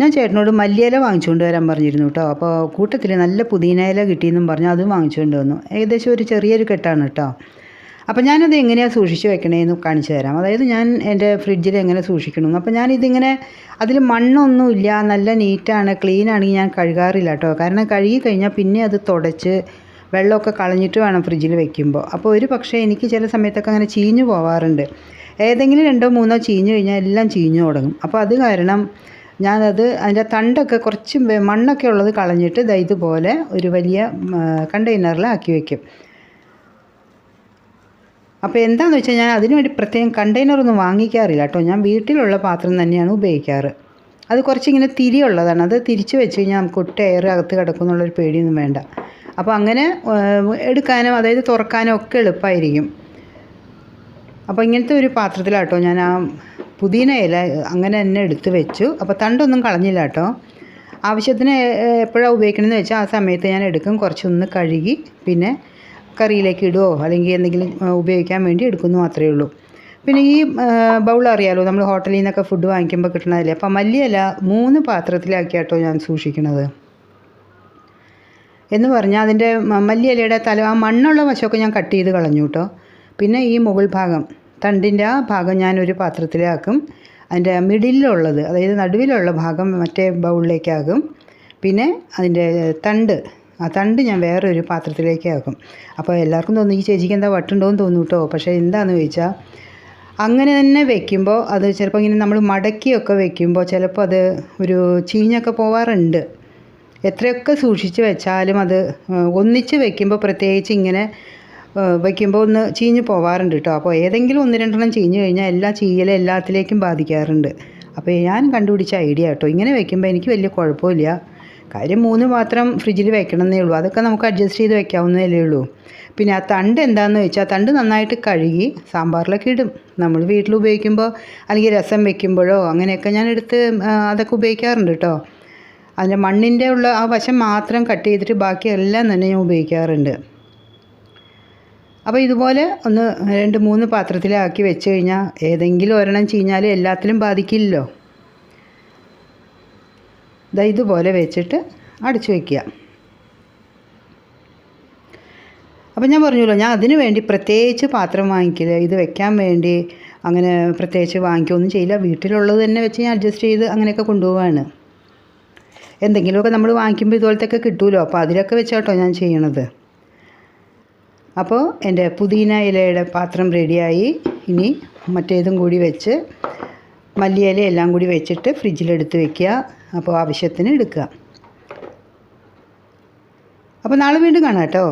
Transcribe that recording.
ഞാൻ ചേട്ടനോട് മല്ലിയില വാങ്ങിച്ചുകൊണ്ട് വരാൻ പറഞ്ഞിരുന്നു കേട്ടോ. അപ്പോൾ കൂട്ടത്തിൽ നല്ല പുതിന ഇല കിട്ടിയെന്നും പറഞ്ഞ് അതും വാങ്ങിച്ചുകൊണ്ട് വന്നു. ഏകദേശം ഒരു ചെറിയൊരു കെട്ടാണ് കേട്ടോ. അപ്പോൾ ഞാനത് എങ്ങനെയാണ് സൂക്ഷിച്ച് വെക്കണേന്ന് കാണിച്ചു തരാം. അതായത് ഞാൻ എന്റെ ഫ്രിഡ്ജിൽ എങ്ങനെ സൂക്ഷിക്കണം. അപ്പോൾ ഞാനിതിങ്ങനെ അതിൽ മണ്ണൊന്നുമില്ല നല്ല നീറ്റാണ് ക്ലീൻ ആണെങ്കിൽ ഞാൻ കഴുകാറില്ല കേട്ടോ. കാരണം കഴുകി കഴിഞ്ഞാൽ പിന്നെ അത് തുടച്ച് വെള്ളമൊക്കെ കളഞ്ഞിട്ട് വേണം ഫ്രിഡ്ജിൽ വെക്കുമ്പോൾ അപ്പോൾ ഒരു പക്ഷേ എനിക്ക് ചില സമയത്തൊക്കെ അങ്ങനെ ചീഞ്ഞു പോവാറുണ്ട്. ഏതെങ്കിലും രണ്ടോ മൂന്നോ ചീഞ്ഞു കഴിഞ്ഞാൽ എല്ലാം ചീഞ്ഞു തുടങ്ങും. അപ്പോൾ അത് കാരണം ഞാനത് അതിന്റെ തണ്ടൊക്കെ കുറച്ച് മണ്ണൊക്കെ ഉള്ളത് കളഞ്ഞിട്ട് ദാ ഇതുപോലെ ഒരു വലിയ കണ്ടെയ്നറിലാക്കി വയ്ക്കും അപ്പോൾ എന്താണെന്ന് വെച്ചാൽ ഞാൻ അതിന് വേണ്ടി പ്രത്യേകം കണ്ടെയ്നറൊന്നും വാങ്ങിക്കാറില്ല കേട്ടോ. ഞാൻ വീട്ടിലുള്ള പാത്രം തന്നെയാണ് ഉപയോഗിക്കാറ്. അത് കുറച്ചിങ്ങനെ തിരിയുള്ളതാണ് അത് തിരിച്ച് വെച്ച് കഴിഞ്ഞാൽ നമുക്ക് ഒട്ടും എയർ അകത്ത് കിടക്കും എന്നുള്ളൊരു പേടിയൊന്നും വേണ്ട. അപ്പോൾ അങ്ങനെ എടുക്കാനും അതായത് തുറക്കാനും ഒക്കെ എളുപ്പമായിരിക്കും അപ്പോൾ ഇങ്ങനത്തെ ഒരു പാത്രത്തിലാട്ടോ ഞാൻ ആ പുതിന ഇല അങ്ങനെ തന്നെ എടുത്ത് വെച്ചു. അപ്പോൾ തണ്ടൊന്നും കളഞ്ഞില്ല കേട്ടോ. ആവശ്യത്തിന് എപ്പോഴാണ് ഉപയോഗിക്കണമെന്ന് വെച്ചാൽ ആ സമയത്ത് ഞാൻ എടുക്കും. കുറച്ചൊന്ന് കഴുകി പിന്നെ കറിയിലേക്ക് ഇടുകയോ അല്ലെങ്കിൽ എന്തെങ്കിലും ഉപയോഗിക്കാൻ വേണ്ടി എടുക്കുന്നു മാത്രമേ ഉള്ളൂ. പിന്നെ ഈ ബൗൾ അറിയാലോ നമ്മൾ ഹോട്ടലിൽ നിന്നൊക്കെ ഫുഡ് വാങ്ങിക്കുമ്പോൾ കിട്ടണതല്ലേ? അപ്പോൾ മല്ലിയല്ല മൂന്ന് പാത്രത്തിലാക്കിയാട്ടോ ഞാൻ സൂക്ഷിക്കുന്നത് എന്ന് പറഞ്ഞാൽ അതിന്റെ മല്ലിയിലയുടെ തല ആ മണ്ണുള്ള വശമൊക്കെ ഞാൻ കട്ട് ചെയ്ത് കളഞ്ഞു കേട്ടോ. പിന്നെ ഈ മുകൾ ഭാഗം. തണ്ടിന്റെ ആ ഭാഗം ഞാനൊരു പാത്രത്തിലാക്കും. അതിന്റെ മിഡിലുള്ളത് അതായത് നടുവിലുള്ള ഭാഗം മറ്റേ ബൗളിലേക്കാകും പിന്നെ അതിന്റെ തണ്ട് ആ തണ്ട് ഞാൻ വേറൊരു പാത്രത്തിലേക്ക് ആക്കും അപ്പോൾ എല്ലാവർക്കും തോന്നും ഈ ചേച്ചിക്ക് എന്താ വട്ടുണ്ടോയെന്ന് തോന്നും കേട്ടോ പക്ഷേ എന്താണെന്ന് ചോദിച്ചാൽ അങ്ങനെ തന്നെ വെക്കുമ്പോൾ അത് ചിലപ്പോൾ ഇങ്ങനെ നമ്മൾ മടക്കിയൊക്കെ വെക്കുമ്പോൾ ചിലപ്പോൾ അത് ഒരു ചീഞ്ഞൊക്കെ പോവാറുണ്ട്. എത്രയൊക്കെ സൂക്ഷിച്ച് വെച്ചാലും അത് ഒന്നിച്ച് വെക്കുമ്പോൾ പ്രത്യേകിച്ച് ഇങ്ങനെ ഏഹ്, വെക്കുമ്പോൾ ഒന്ന് ചീഞ്ഞ് പോവാറുണ്ട് കേട്ടോ അപ്പോൾ ഏതെങ്കിലും ഒന്ന് രണ്ടെണ്ണം ചീഞ്ഞ് കഴിഞ്ഞാൽ എല്ലാ ചീയലും എല്ലാത്തിലേക്കും ബാധിക്കാറുണ്ട്. അപ്പോൾ ഞാൻ കണ്ടുപിടിച്ച ഐഡിയ കേട്ടോ ഇങ്ങനെ വയ്ക്കുമ്പോൾ എനിക്ക് വലിയ കുഴപ്പമില്ല കാര്യം മൂന്ന് പാത്രം ഫ്രിഡ്ജിൽ വെക്കണമെന്നേ ഉള്ളൂ. അതൊക്കെ നമുക്ക് അഡ്ജസ്റ്റ് ചെയ്ത് വെക്കാവുന്നതല്ലേ ഉള്ളൂ. പിന്നെ ആ തണ്ട് എന്താണെന്ന് വെച്ചാൽ തണ്ട് നന്നായിട്ട് കഴുകി സാമ്പാറിലൊക്കെ ഇടും. നമ്മൾ വീട്ടിൽ ഉപയോഗിക്കുമ്പോൾ അല്ലെങ്കിൽ രസം വെക്കുമ്പോഴോ അങ്ങനെയൊക്കെ ഞാൻ എടുത്ത് അതൊക്കെ ഉപയോഗിക്കാറുണ്ട് കേട്ടോ അതിന്റെ മണ്ണിന്റെ ഉള്ള ആ വശം മാത്രം കട്ട് ചെയ്തിട്ട് ബാക്കി എല്ലാം തന്നെ ഞാൻ ഉപയോഗിക്കാറുണ്ട്. അപ്പോൾ ഇതുപോലെ ഒന്ന് രണ്ട് മൂന്ന് പാത്രത്തിലാക്കി വെച്ച് കഴിഞ്ഞാൽ ഏതെങ്കിലും ഒരെണ്ണം ചീഞ്ഞാൽ എല്ലാത്തിലും ബാധിക്കില്ലല്ലോ. ഇതാ ഇതുപോലെ വെച്ചിട്ട് അടച്ചു വയ്ക്കുക അപ്പം ഞാൻ പറഞ്ഞല്ലോ ഞാൻ അതിന് വേണ്ടി പ്രത്യേകിച്ച് പാത്രം വാങ്ങിക്കില്ല ഇത് വെക്കാൻ വേണ്ടി അങ്ങനെ പ്രത്യേകിച്ച് വാങ്ങിക്കുകയൊന്നും ചെയ്യില്ല. വീട്ടിലുള്ളത് തന്നെ വെച്ച് ഞാൻ അഡ്ജസ്റ്റ് ചെയ്ത് അങ്ങനെയൊക്കെ കൊണ്ടുപോവാണ്. എന്തെങ്കിലുമൊക്കെ നമ്മൾ വാങ്ങിക്കുമ്പോൾ ഇതുപോലത്തെ ഒക്കെ കിട്ടുമല്ലോ അപ്പോൾ അതിലൊക്കെ വെച്ചാട്ടോ ഞാൻ ചെയ്യണത്. അപ്പോൾ എന്റെ പുതിന ഇലയുടെ പാത്രം റെഡിയായി. ഇനി മറ്റേതും കൂടി വെച്ച് മല്ലിയില എല്ലാം കൂടി വെച്ചിട്ട് ഫ്രിഡ്ജിലെടുത്ത് വെക്കുക. അപ്പോൾ ആവശ്യത്തിന് എടുക്കുക. അപ്പോൾ നാളെ വീണ്ടും കാണാം കേട്ടോ.